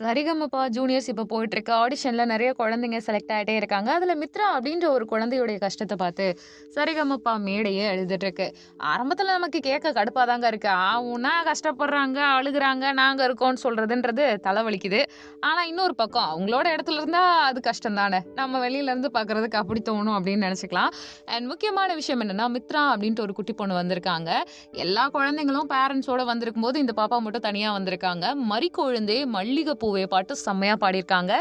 Sarigamapa juniors இப்போ போயிட்டுருக்கு. ஆடிஷனில் நிறைய குழந்தைங்க செலக்ட் ஆகிட்டே இருக்காங்க. அதில் மித்ரா அப்படின்ற ஒரு குழந்தையுடைய கஷ்டத்தை பார்த்து, சரிகமப்பா மேடையே எழுதிட்டுருக்கு ஆரம்பத்தில் நமக்கு கேட்க கடுப்பாக தாங்க இருக்கு. ஆ கஷ்டப்படுறாங்க, அழுகுறாங்க, நாங்கள் இருக்கோம்னு சொல்கிறதுன்றது தலைவலிக்குது. ஆனால் இன்னொரு பக்கம் அவங்களோட இடத்துல இருந்தால் அது கஷ்டம் தானே. நம்ம வெளியிலேருந்து பார்க்குறதுக்கு அப்படி தோணும் அப்படின்னு நினச்சிக்கலாம் அண்ட் முக்கியமான விஷயம் என்னென்னா மித்ரா அப்படின்ட்டு ஒரு குட்டி பொண்ணு வந்திருக்காங்க. எல்லா குழந்தைங்களும் பேரெண்ட்ஸோட வந்திருக்கும் போது இந்த பாப்பா மட்டும் தனியாக வந்திருக்காங்க. "மறிக்கொழுந்தே மல்லிகை பூவே" பாட்டு செம்மையாக பாடியிருக்காங்க.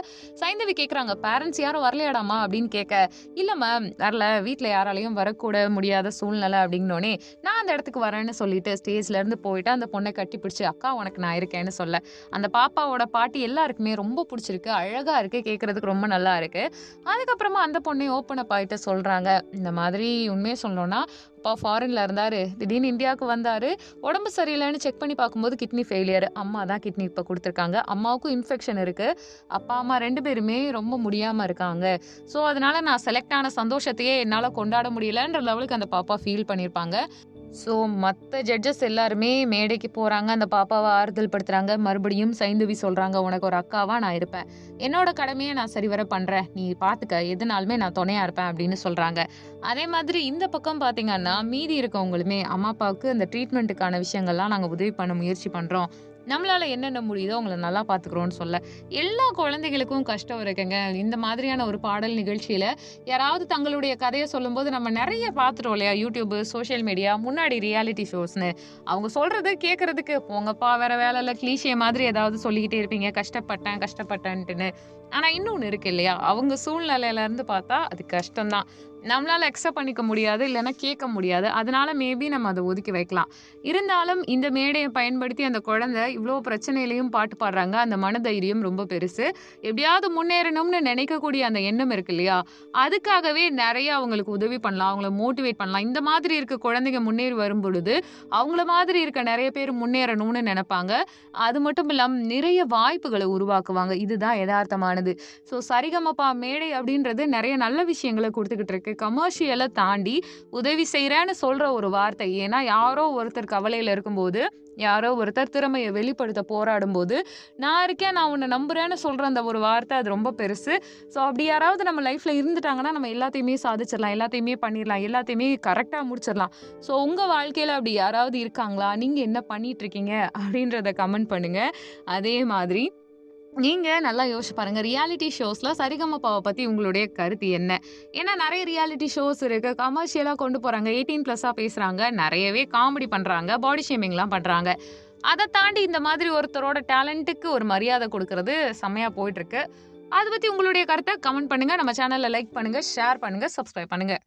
சைந்தவி கேட்குறாங்க, "பேரண்ட்ஸ் யாரும் வரலையாடாமா அப்படின்னு கேட்க, இல்லை மேம் வரல. வீட்டில் யாராலையும் வரக்கூட முடியாத சூழ்நிலை" அப்படின்னோடனே "நான் அந்த இடத்துக்கு வரேன்னு" சொல்லிட்டு ஸ்டேஜ்லேருந்து போயிட்டு அந்த பொண்ணை கட்டி பிடிச்சி "அக்கா உனக்கு நான் இருக்கேன்னு" சொல்ல, அந்த பாப்பாவோட பாட்டு எல்லாருக்குமே ரொம்ப பிடிச்சிருக்கு. அழகாக இருக்குது கேட்குறதுக்கு ரொம்ப நல்லா இருக்குது அதுக்கப்புறமா அந்த பொண்ணே ஓப்பன் அப் ஆகிட்டு சொல்கிறாங்க இந்த மாதிரி உண்மையை சொல்லணும்னா, அப்பா ஃபாரின்ல இருந்தாரு. திடீர்னு இந்தியாவுக்கு வந்தாரு. உடம்பு சரியில்லைன்னு செக் பண்ணி பார்க்கும்போது கிட்னி ஃபெயிலியர். அம்மா தான் கிட்னி இப்போ கொடுத்துருக்காங்க அம்மாவுக்கும் இன்ஃபெக்ஷன் இருக்கு. அப்பா, அம்மா ரெண்டு பேருமே ரொம்ப முடியாம இருக்காங்க. ஸோ அதனால நான் செலக்ட் ஆன சந்தோஷத்தையே என்னால் கொண்டாட முடியலன்ற லெவலுக்கு அந்த பாப்பா ஃபீல் பண்ணியிருப்பாங்க. ஸோ மற்ற ஜட்ஜஸ் எல்லாருமே மேடைக்கு போகிறாங்க அந்த பாப்பாவை ஆறுதல் படுத்துகிறாங்க மறுபடியும் சைந்துவி சொல்கிறாங்க "உனக்கு ஒரு அக்காவாக நான் இருப்பேன். என்னோட கடமையை நான் சரிவர பண்ணுறேன் நீ பார்த்துக்க. எதுனாலுமே நான் துணையாக இருப்பேன்" அப்படின்னு சொல்கிறாங்க அதே மாதிரி இந்த பக்கம் பார்த்தீங்கன்னா, மீதி இருக்கவங்களுமே அம்மா, அப்பாவுக்கு அந்த ட்ரீட்மெண்ட்டுக்கான விஷயங்கள்லாம் நாங்கள் உதவி பண்ண முயற்சி பண்ணுறோம் நம்மளால என்னென்ன முடியுதோ அவங்கள நல்லா பார்த்துக்குறோன்னு சொல்ல, எல்லா குழந்தைகளுக்கும் கஷ்டம் இருக்குங்க. இந்த மாதிரியான ஒரு பாடல் நிகழ்ச்சியில யாராவது தங்களுடைய கதையை சொல்லும்போது நம்ம நிறைய பார்த்துட்டோம் இல்லையா? யூடியூப், சோஷியல் மீடியா, முன்னாடி ரியாலிட்டி ஷோஸ்னு அவங்க சொல்றத கேட்கறதுக்கு, "போங்கப்பா வேற வேலையில் இல்ல" கிளீஷே மாதிரி ஏதாவது சொல்லிக்கிட்டே இருப்பீங்க. கஷ்டப்பட்டேன், கஷ்டப்பட்டேன்ட்டுன்னு. ஆனால் இன்னொன்று இருக்கு இல்லையா? அவங்க சூழ்நிலையில இருந்து பார்த்தா அது கஷ்டம் தான். நம்மளால் அக்செப்ட் பண்ணிக்க முடியாது. இல்லைன்னா கேட்க முடியாது. அதனால மேபி நம்ம அதை ஒதுக்கி வைக்கலாம். இருந்தாலும் இந்த மேடையை பயன்படுத்தி அந்த குழந்தை இவ்வளோ பிரச்சனையிலையும் பாட்டு பாடுறாங்க. அந்த மனதைரியம் ரொம்ப பெருசு. எப்படியாவது முன்னேறணும்னு நினைக்கக்கூடிய அந்த எண்ணம் இருக்கு இல்லையா? அதுக்காகவே நிறைய அவங்களுக்கு உதவி பண்ணலாம். அவங்கள மோட்டிவேட் பண்ணலாம். இந்த மாதிரி இருக்க குழந்தைங்க முன்னேறி வரும்பொழுது, அவங்கள மாதிரி இருக்க நிறைய பேர் முன்னேறணும்னு நினைப்பாங்க அது மட்டும் இல்லாமல் நிறைய வாய்ப்புகளை உருவாக்குவாங்க. இதுதான் எதார்த்தமானது. ஸோ சரிகமப்பா மேடை அப்படின்றது நிறைய நல்ல விஷயங்கள கொடுத்துக்கிட்டு இருக்கு. கமர்ஷியலை தாண்டி உதவி செய்கிறேன்னு சொல்கிற ஒரு வார்த்தை. ஏன்னா யாரோ ஒருத்தர் கவலையில் இருக்கும்போது, யாரோ ஒருத்தர் திறமையை வெளிப்படுத்த போராடும்போது, "நான் இருக்கேன், நான் உன்னை நம்புறேன்னு" சொல்கிற அந்த ஒரு வார்த்தை அது ரொம்ப பெருசு. ஸோ அப்படி யாராவது நம்ம லைஃப்பில் இருந்துட்டாங்கன்னா, நம்ம எல்லாத்தையுமே சாதிச்சிடலாம். எல்லாத்தையுமே பண்ணிடலாம். எல்லாத்தையுமே கரெக்டாக முடிச்சிடலாம். ஸோ உங்கள் வாழ்க்கையில் அப்படி யாராவது இருக்காங்களா? நீங்கள் என்ன பண்ணிகிட்ருக்கீங்க அப்படின்றத கமெண்ட் பண்ணுங்கள் அதே மாதிரி நீங்கள் நல்லா யோசிச்சு பாருங்கள் ரியாலிட்டி ஷோஸில் சரிகமப்பாவை பற்றி உங்களுடைய கருத்து என்ன? ஏன்னா நிறைய ரியாலிட்டி ஷோஸ் இருக்குது கமர்ஷியலாக கொண்டு போகிறாங்க எயிட்டீன் ப்ளஸ்ஸாக பேசுறாங்க. நிறையவே காமெடி பண்ணுறாங்க பாடி ஷேமிங்லாம் பண்ணுறாங்க அதை தாண்டி இந்த மாதிரி ஒருத்தரோட டேலண்ட்டுக்கு ஒரு மரியாதை கொடுக்கறது செம்மையாக போயிட்டுருக்கு. அதை பற்றி உங்களுடைய கருத்தை கமெண்ட் பண்ணுங்கள் நம்ம சேனலில் லைக் பண்ணுங்கள் ஷேர் பண்ணுங்கள் சப்ஸ்கிரைப் பண்ணுங்கள்